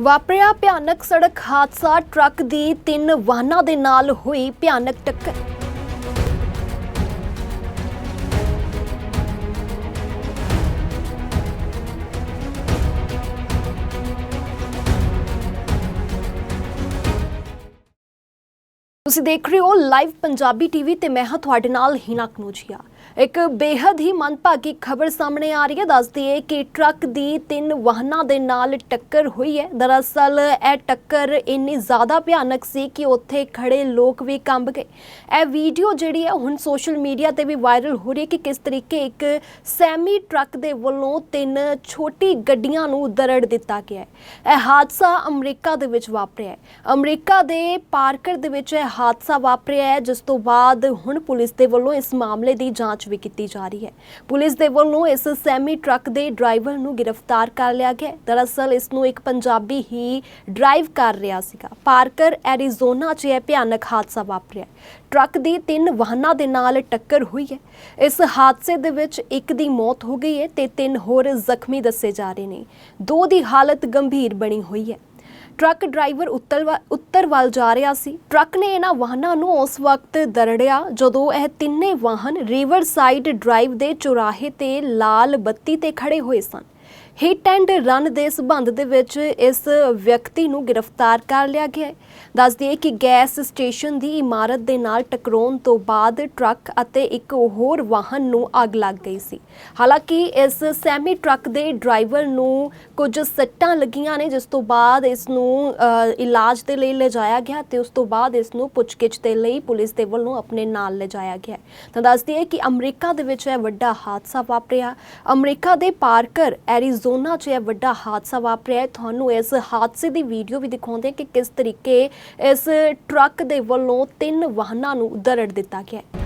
ਵਾਪਰਿਆ ਭਿਆਨਕ ਸੜਕ ਹਾਦਸਾ, ਟਰੱਕ ਦੀ ਤਿੰਨ ਵਾਹਨਾਂ ਦੇ ਨਾਲ ਹੋਈ ਭਿਆਨਕ ਟੱਕਰ। ਤੁਸੀਂ ਦੇਖ ਰਹੇ ਹੋ ਲਾਈਵ ਪੰਜਾਬੀ ਟੀਵੀ ਤੇ ਮੈਂ ਹਾਂ ਤੁਹਾਡੇ ਨਾਲ ਹਿਨਾ ਕਨੋਜੀਆ। ਇੱਕ ਬੇहद ਹੀ ਮੰਦਭਾਗੀ ਖਬਰ ਸਾਹਮਣੇ ਆ ਰਹੀ ਹੈ। ਦੱਸਦੀ ਹੈ ਕਿ ਟਰੱਕ ਦੀ ਤਿੰਨ ਵਾਹਨਾਂ ਦੇ ਨਾਲ ਟੱਕਰ ਹੋਈ ਹੈ। ਦਰਅਸਲ ਇਹ ਟੱਕਰ ਇੰਨੀ ਜ਼ਿਆਦਾ ਭਿਆਨਕ ਸੀ ਕਿ ਉੱਥੇ ਖੜੇ ਲੋਕ ਵੀ ਕੰਬ ਗਏ। ਇਹ ਵੀਡੀਓ ਜਿਹੜੀ ਹੈ, ਹੁਣ ਸੋਸ਼ਲ ਮੀਡੀਆ ਤੇ ਵੀ ਵਾਇਰਲ ਹੋ ਰਹੀ ਹੈ ਕਿ ਕਿਸ ਤਰੀਕੇ ਇੱਕ ਸੈਮੀ ਟਰੱਕ ਦੇ ਵੱਲੋਂ ਤਿੰਨ ਛੋਟੀ ਗੱਡੀਆਂ ਨੂੰ ਦਰੜ ਦਿੱਤਾ ਗਿਆ ਹੈ। ਇਹ ਹਾਦਸਾ ਅਮਰੀਕਾ ਦੇ ਵਿੱਚ ਵਾਪਰਿਆ ਹੈ। ਅਮਰੀਕਾ ਦੇ ਪਾਰਕਰ ਦੇ ਵਿੱਚ ਇਹ ਹਾਦਸਾ ਵਾਪਰਿਆ ਹੈ, ਜਿਸ ਤੋਂ ਬਾਅਦ ਹੁਣ ਪੁਲਿਸ ਦੇ ਵੱਲੋਂ ਇਸ ਮਾਮਲੇ ਦੀ ਜਾਂਚ ਵੀ ਕੀਤੀ ਜਾ ਰਹੀ ਹੈ। ਪੁਲਿਸ ਦੇ ਵੱਲੋਂ ਇਸ ਸੈਮੀ ਟਰੱਕ ਦੇ ਡਰਾਈਵਰ ਨੂੰ ਗ੍ਰਿਫਤਾਰ ਕਰ ਲਿਆ ਗਿਆ ਦਰਅਸਲ ਇਸ ਨੂੰ ਇੱਕ ਪੰਜਾਬੀ ਹੀ ਡਰਾਈਵ ਕਰ ਰਿਹਾ ਸੀਗਾ। ਪਾਰਕਰ, ਐਰੀਜ਼ੋਨਾ 'ਚ ਇਹ ਭਿਆਨਕ ਹਾਦਸਾ ਵਾਪਰਿਆ ਟਰੱਕ ਦੀ ਤਿੰਨ ਵਾਹਨਾਂ ਦੇ ਨਾਲ ਟੱਕਰ ਹੋਈ ਹੈ। ਇਸ ਹਾਦਸੇ ਦੇ ਵਿੱਚ ਇੱਕ ਦੀ ਮੌਤ ਹੋ ਗਈ ਹੈ ਤੇ ਤਿੰਨ ਹੋਰ ਜ਼ਖਮੀ ਦੱਸੇ ਜਾ ਰਹੇ ਨੇ। ਦੋ ਦੀ ਹਾਲਤ ਗੰਭੀਰ ਬਣੀ ਹੋਈ ਹੈ। ਟਰੱਕ ਡਰਾਈਵਰ ਉੱਤਰ ਵ- ਉੱਤਰ ਵੱਲ ਜਾ ਰਿਹਾ ਸੀ। ਟਰੱਕ ਨੇ ਇਹਨਾਂ ਵਾਹਨਾਂ ਨੂੰ ਉਸ ਵਕਤ ਦਰੜਿਆ, ਜਦੋਂ ਇਹ ਤਿੰਨੇ ਵਾਹਨ ਰਿਵਰ ਸਾਈਡ ਡਰਾਈਵ ਦੇ ਚੁਰਾਹੇ ਤੇ ਲਾਲ ਬੱਤੀ ਤੇ ਖੜੇ ਹੋਏ ਸਨ। ਹਿੱਟ ਐਂਡ ਰਨ ਦੇ ਸਬੰਧ ਦੇ ਵਿੱਚ ਇਸ ਵਿਅਕਤੀ ਨੂੰ ਗ੍ਰਿਫਤਾਰ ਕਰ ਲਿਆ ਗਿਆ ਹੈ। ਦੱਸ ਦਈਏ ਕਿ ਗੈਸ ਸਟੇਸ਼ਨ ਦੀ ਇਮਾਰਤ ਦੇ ਨਾਲ ਟਕਰਾਉਣ ਤੋਂ ਬਾਅਦ ਟਰੱਕ ਅਤੇ ਇੱਕ ਹੋਰ ਵਾਹਨ ਨੂੰ ਅੱਗ ਲੱਗ ਗਈ ਸੀ। ਹਾਲਾਂਕਿ ਇਸ ਸੈਮੀ ਟਰੱਕ ਦੇ ਡਰਾਈਵਰ ਨੂੰ ਕੁਝ ਸੱਟਾਂ ਲੱਗੀਆਂ ਨੇ, ਜਿਸ ਤੋਂ ਬਾਅਦ ਇਸ ਨੂੰ ਇਲਾਜ ਦੇ ਲਈ ਲਿਜਾਇਆ ਗਿਆ ਤੇ ਉਸ ਤੋਂ ਬਾਅਦ ਇਸ ਨੂੰ ਪੁੱਛਗਿੱਛ ਦੇ ਲਈ ਪੁਲਿਸ ਦੇ ਵੱਲੋਂ ਆਪਣੇ ਨਾਲ ਲਿਜਾਇਆ ਗਿਆ। ਤਾਂ ਦੱਸ ਦਈਏ ਕਿ ਅਮਰੀਕਾ ਦੇ ਵਿੱਚ ਇਹ ਵੱਡਾ ਹਾਦਸਾ ਵਾਪਰਿਆ। ਅਮਰੀਕਾ ਦੇ ਪਾਰਕਰ ਐਰੀਜ਼ੋਨਾ 'ਚ ਇਹ ਵੱਡਾ ਹਾਦਸਾ ਵਾਪਰਿਆ ਹੈ। ਤੁਹਾਨੂੰ ਇਸ ਹਾਦਸੇ ਦੀ ਵੀਡੀਓ ਵੀ ਦਿਖਾਉਂਦੇ ਹਾਂ ਕਿ ਕਿਸ ਤਰੀਕੇ ਇਸ ਟਰੱਕ ਦੇ ਵੱਲੋਂ ਤਿੰਨ ਵਾਹਨਾਂ ਨੂੰ ਦਰੜ ਦਿੱਤਾ ਗਿਆ ਹੈ